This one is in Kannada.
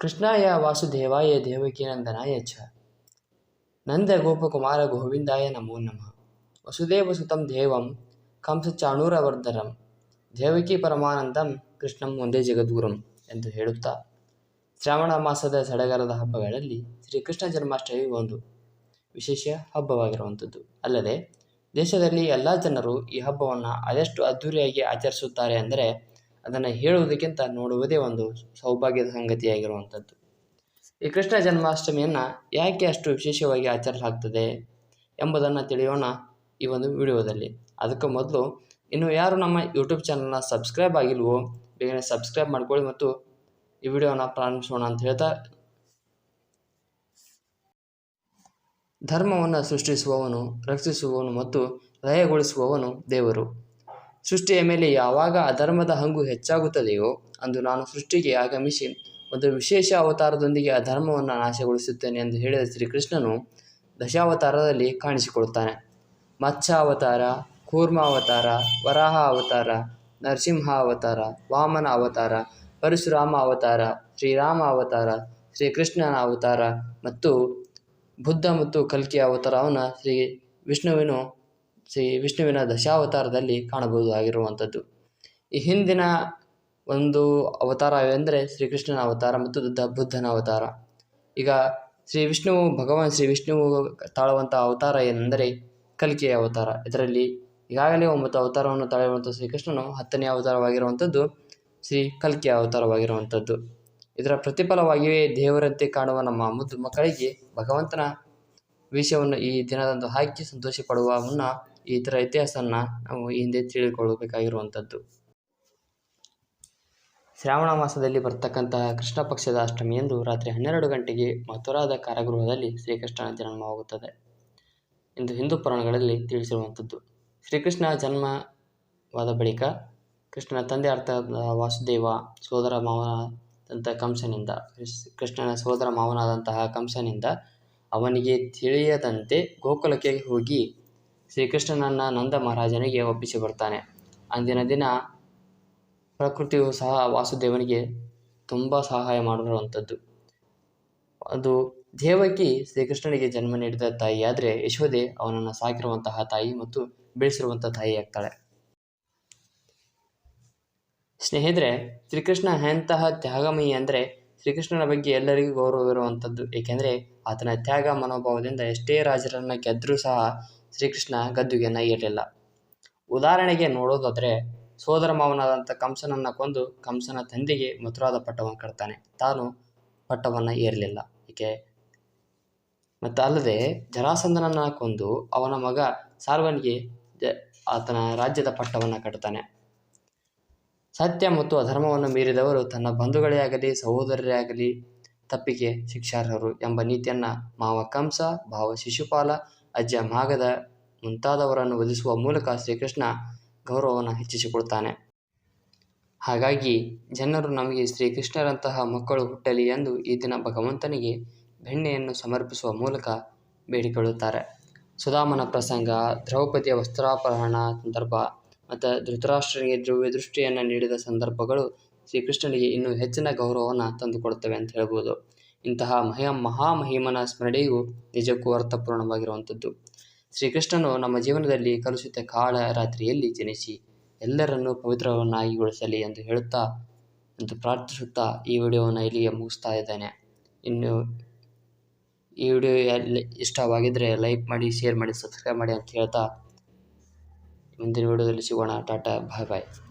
ಕೃಷ್ಣಾಯ ವಾಸುದೇವಾಯ ದೇವಕೀನಂದನಾಯ ಚ. ನಂದ ಗೋಪಕುಮಾರ ಗೋವಿಂದಾಯ ನಮೋ ನಮಃ. ವಸುದೇವ ಸುತಂ ದೇವಂ ಕಂಸಚಾಣೂರವರ್ಧರಂ ದೇವಕಿ ಪರಮಾನಂದಂ ಕೃಷ್ಣಂ ಒಂದೇ ಜಗದ್ಗುರುಂ ಎಂದು ಹೇಳುತ್ತಾ, ಶ್ರಾವಣ ಮಾಸದ ಸಡಗರದ ಹಬ್ಬಗಳಲ್ಲಿ ಶ್ರೀಕೃಷ್ಣ ಜನ್ಮಾಷ್ಟಮಿ ಒಂದು ವಿಶೇಷ ಹಬ್ಬವಾಗಿರುವಂಥದ್ದು. ಅಲ್ಲದೆ ದೇಶದಲ್ಲಿ ಎಲ್ಲ ಜನರು ಈ ಹಬ್ಬವನ್ನು ಅದೆಷ್ಟು ಅದ್ಧೂರಿಯಾಗಿ ಆಚರಿಸುತ್ತಾರೆ ಅಂದರೆ ಅದನ್ನು ಹೇಳುವುದಕ್ಕಿಂತ ನೋಡುವುದೇ ಒಂದು ಸೌಭಾಗ್ಯದ ಸಂಗತಿಯಾಗಿರುವಂಥದ್ದು. ಈ ಕೃಷ್ಣ ಜನ್ಮಾಷ್ಟಮಿಯನ್ನು ಯಾಕೆ ಅಷ್ಟು ವಿಶೇಷವಾಗಿ ಆಚರಿಸಲಾಗ್ತದೆ ಎಂಬುದನ್ನು ತಿಳಿಯೋಣ ಈ ಒಂದು ವಿಡಿಯೋದಲ್ಲಿ. ಅದಕ್ಕೆ ಮೊದಲು ಇನ್ನು ಯಾರು ನಮ್ಮ ಯೂಟ್ಯೂಬ್ ಚಾನಲ್ನ ಸಬ್ಸ್ಕ್ರೈಬ್ ಆಗಿಲ್ವೋ ಬೇಗನೆ ಸಬ್ಸ್ಕ್ರೈಬ್ ಮಾಡ್ಕೊಳ್ಳಿ ಮತ್ತು ಈ ವಿಡಿಯೋನ ಪ್ರಾರಂಭಿಸೋಣ ಅಂತ ಹೇಳ್ತಾ ಧರ್ಮವನ್ನು ಸೃಷ್ಟಿಸುವವನು, ರಕ್ಷಿಸುವವನು ಮತ್ತು ಲಯಗೊಳಿಸುವವನು ದೇವರು. ಸೃಷ್ಟಿಯ ಮೇಲೆ ಯಾವಾಗ ಅಧರ್ಮದ ಹಂಗು ಹೆಚ್ಚಾಗುತ್ತದೆಯೋ ಅಂದು ನಾನು ಸೃಷ್ಟಿಗೆ ಆಗಮಿಸಿ ಒಂದು ವಿಶೇಷ ಅವತಾರದೊಂದಿಗೆ ಅಧರ್ಮವನ್ನು ನಾಶಗೊಳಿಸುತ್ತೇನೆ ಎಂದು ಹೇಳಿದ ಶ್ರೀಕೃಷ್ಣನು ದಶಾವತಾರದಲ್ಲಿ ಕಾಣಿಸಿಕೊಳ್ಳುತ್ತಾನೆ. ಮತ್ಸ್ಯಾವತಾರ, ಕೂರ್ಮಾವತಾರ ವರಾಹ ಅವತಾರ ನರಸಿಂಹ ಅವತಾರ ವಾಮನ ಅವತಾರ ಪರಶುರಾಮ ಅವತಾರ ಶ್ರೀರಾಮ ಅವತಾರ ಶ್ರೀಕೃಷ್ಣನ ಅವತಾರ ಮತ್ತು ಬುದ್ಧ ಮತ್ತು ಕಲ್ಕಿಯ ಅವತಾರವನ್ನು ಶ್ರೀ ವಿಷ್ಣುವಿನ ಶ್ರೀ ವಿಷ್ಣುವಿನ ದಶಾವತಾರದಲ್ಲಿ ಕಾಣಬಹುದಾಗಿರುವಂಥದ್ದು. ಈ ಹಿಂದಿನ ಒಂದು ಅವತಾರವೆಂದರೆ ಶ್ರೀಕೃಷ್ಣನ ಅವತಾರ ಮತ್ತು ದ ಬುದ್ಧನ ಅವತಾರ. ಈಗ ಶ್ರೀ ವಿಷ್ಣುವು ಭಗವಾನ್ ಶ್ರೀ ವಿಷ್ಣುವು ತಾಳುವಂಥ ಅವತಾರ ಏನೆಂದರೆ ಕಲಿಕೆಯ ಅವತಾರ. ಇದರಲ್ಲಿ ಈಗಾಗಲೇ ಒಂಬತ್ತು ಅವತಾರವನ್ನು ತಾಳುವಂಥ ಶ್ರೀಕೃಷ್ಣನು ಹತ್ತನೇ ಅವತಾರವಾಗಿರುವಂಥದ್ದು ಶ್ರೀ ಕಲ್ಕಿಯ ಅವತಾರವಾಗಿರುವಂಥದ್ದು. ಇದರ ಪ್ರತಿಫಲವಾಗಿಯೇ ದೇವರಂತೆ ಕಾಣುವ ನಮ್ಮ ಮುದ್ದು ಮಕ್ಕಳಿಗೆ ಭಗವಂತನ ವಿಷಯವನ್ನು ಈ ದಿನದಂದು ಹಾಕಿ ಸಂತೋಷ ಪಡುವ ಮುನ್ನ ಈ ಥರ ಇತಿಹಾಸವನ್ನು ನಾವು ಹಿಂದೆ ತಿಳಿದುಕೊಳ್ಳಬೇಕಾಗಿರುವಂಥದ್ದು ಶ್ರಾವಣ ಮಾಸದಲ್ಲಿ ಬರ್ತಕ್ಕಂತಹ ಕೃಷ್ಣ ಪಕ್ಷದ ಅಷ್ಟಮಿಯಂದು ರಾತ್ರಿ ಹನ್ನೆರಡು ಗಂಟೆಗೆ ಮಥುರಾದ ಕಾರಾಗೃಹದಲ್ಲಿ ಶ್ರೀಕೃಷ್ಣನ ಜನ್ಮವಾಗುತ್ತದೆ ಎಂದು ಹಿಂದೂ ಪುರಾಣಗಳಲ್ಲಿ ತಿಳಿಸಿರುವಂಥದ್ದು. ಶ್ರೀಕೃಷ್ಣ ಜನ್ಮವಾದ ಬಳಿಕ ಕೃಷ್ಣನ ತಂದೆ ಅರ್ಥ ವಾಸುದೇವ ಸೋದರ ಮಾವನಾದಂಥ ಕಂಸನಿಂದ, ಕೃಷ್ಣನ ಸೋದರ ಮಾವನಾದಂತಹ ಕಂಸನಿಂದ ಅವನಿಗೆ ತಿಳಿಯದಂತೆ ಗೋಕುಲಕ್ಕೆ ಹೋಗಿ ಶ್ರೀಕೃಷ್ಣನನ್ನು ನಂದ ಮಹಾರಾಜನಿಗೆ ಒಪ್ಪಿಸಿ ಬರ್ತಾನೆ. ಅಂದಿನ ದಿನ ಪ್ರಕೃತಿಯು ಸಹ ವಾಸುದೇವನಿಗೆ ತುಂಬ ಸಹಾಯ ಮಾಡಿರುವಂಥದ್ದು. ಅದು ದೇವಕಿ ಶ್ರೀಕೃಷ್ಣನಿಗೆ ಜನ್ಮ ನೀಡಿದ ತಾಯಿಯಾದರೆ ಯಶೋದೆ ಅವನನ್ನು ಸಾಕಿರುವಂತಹ ತಾಯಿ ಮತ್ತು ಬೆಳೆಸಿರುವಂಥ ತಾಯಿ ಆಗ್ತಾಳೆ. ಸ್ನೇಹಿತರೆ, ಶ್ರೀಕೃಷ್ಣ ಎಂತಹ ತ್ಯಾಗಮಯಿ ಅಂದರೆ ಶ್ರೀಕೃಷ್ಣನ ಬಗ್ಗೆ ಎಲ್ಲರಿಗೂ ಗೌರವ ಇರುವಂಥದ್ದು. ಏಕೆಂದರೆ ಆತನ ತ್ಯಾಗ ಮನೋಭಾವದಿಂದ ಎಷ್ಟೇ ರಾಜರನ್ನು ಗೆದ್ದರೂ ಸಹ ಶ್ರೀಕೃಷ್ಣ ಗದ್ದುಗೆಯನ್ನು ಏರಲಿಲ್ಲ. ಉದಾಹರಣೆಗೆ ನೋಡೋದಾದರೆ ಸೋದರ ಮಾವನಾದಂಥ ಕಂಸನನ್ನು ಕೊಂದು ಕಂಸನ ತಂದೆಗೆ ಮಥುರಾದ ಪಟ್ಟವನ್ನು ಕಟ್ತಾನೆ. ತಾನು ಪಟ್ಟವನ್ನು ಏರಲಿಲ್ಲ. ಏಕೆ? ಮತ್ತು ಅಲ್ಲದೆ ಜರಾಸಂಧನನ್ನು ಕೊಂದು ಅವನ ಮಗ ಸಾರ್ವನಿಗೆ ಆತನ ರಾಜ್ಯದ ಪಟ್ಟವನ್ನು ಕಟ್ತಾನೆ. ಸತ್ಯ ಮತ್ತು ಅಧರ್ಮವನ್ನು ಮೀರಿದವರು ತನ್ನ ಬಂಧುಗಳೇ ಆಗಲಿ, ಸಹೋದರರೇ ಆಗಲಿ ತಪ್ಪಿಗೆ ಶಿಕ್ಷಾರ್ಹರು ಎಂಬ ನೀತಿಯನ್ನು ಮಾವ ಕಂಸ ಭಾವ ಶಿಶುಪಾಲ, ಅಜ್ಜ ಮಾಗದ ಮುಂತಾದವರನ್ನು ವಧಿಸುವ ಮೂಲಕ ಶ್ರೀಕೃಷ್ಣ ಗೌರವವನ್ನು ಹೆಚ್ಚಿಸಿಕೊಳ್ತಾನೆ ಹಾಗಾಗಿ ಜನರು ನಮಗೆ ಶ್ರೀಕೃಷ್ಣರಂತಹ ಮಕ್ಕಳು ಹುಟ್ಟಲಿ ಎಂದು ಈ ದಿನ ಭಗವಂತನಿಗೆ ಬೆಣ್ಣೆಯನ್ನು ಸಮರ್ಪಿಸುವ ಮೂಲಕ ಬೇಡಿಕೊಳ್ಳುತ್ತಾರೆ. ಸುಧಾಮನ ಪ್ರಸಂಗ, ದ್ರೌಪದಿಯ ವಸ್ತ್ರಾಪಹರಣ ಸಂದರ್ಭ ಮತ್ತು ಧೃತರಾಷ್ಟ್ರನಿಗೆ ದ್ರವ್ಯ ದೃಷ್ಟಿಯನ್ನು ನೀಡಿದ ಸಂದರ್ಭಗಳು ಶ್ರೀಕೃಷ್ಣನಿಗೆ ಇನ್ನೂ ಹೆಚ್ಚಿನ ಗೌರವವನ್ನು ತಂದುಕೊಡುತ್ತವೆ ಅಂತ ಹೇಳ್ಬೋದು. ಇಂತಹ ಮಹ ಮಹಾಮಹಿಮನ ಸ್ಮರಣೆಯು ನಿಜಕ್ಕೂ ಅರ್ಥಪೂರ್ಣವಾಗಿರುವಂಥದ್ದು. ಶ್ರೀಕೃಷ್ಣನು ನಮ್ಮ ಜೀವನದಲ್ಲಿ ಕಲುಷಿತ ಕಾಳ ರಾತ್ರಿಯಲ್ಲಿ ಜನಿಸಿ ಎಲ್ಲರನ್ನೂ ಪವಿತ್ರವನ್ನಾಗಿಗೊಳಿಸಲಿ ಎಂದು ಹೇಳುತ್ತಾ ಎಂದು ಪ್ರಾರ್ಥಿಸುತ್ತಾ ಈ ವಿಡಿಯೋವನ್ನು ಇಲ್ಲಿಗೆ ಮುಗಿಸ್ತಾ ಇದ್ದೇನೆ. ಇನ್ನು ಈ ವಿಡಿಯೋ ಎಲ್ಲಿ ಇಷ್ಟವಾಗಿದ್ದರೆ ಲೈಕ್ ಮಾಡಿ, ಶೇರ್ ಮಾಡಿ, ಸಬ್ಸ್ಕ್ರೈಬ್ ಮಾಡಿ ಅಂತ ಹೇಳ್ತಾ ಮುಂದಿನ ವಿಡಿಯೋದಲ್ಲಿ ಸಿಗೋಣ. ಟಾಟಾ, ಬಾಯ್ ಬಾಯ್.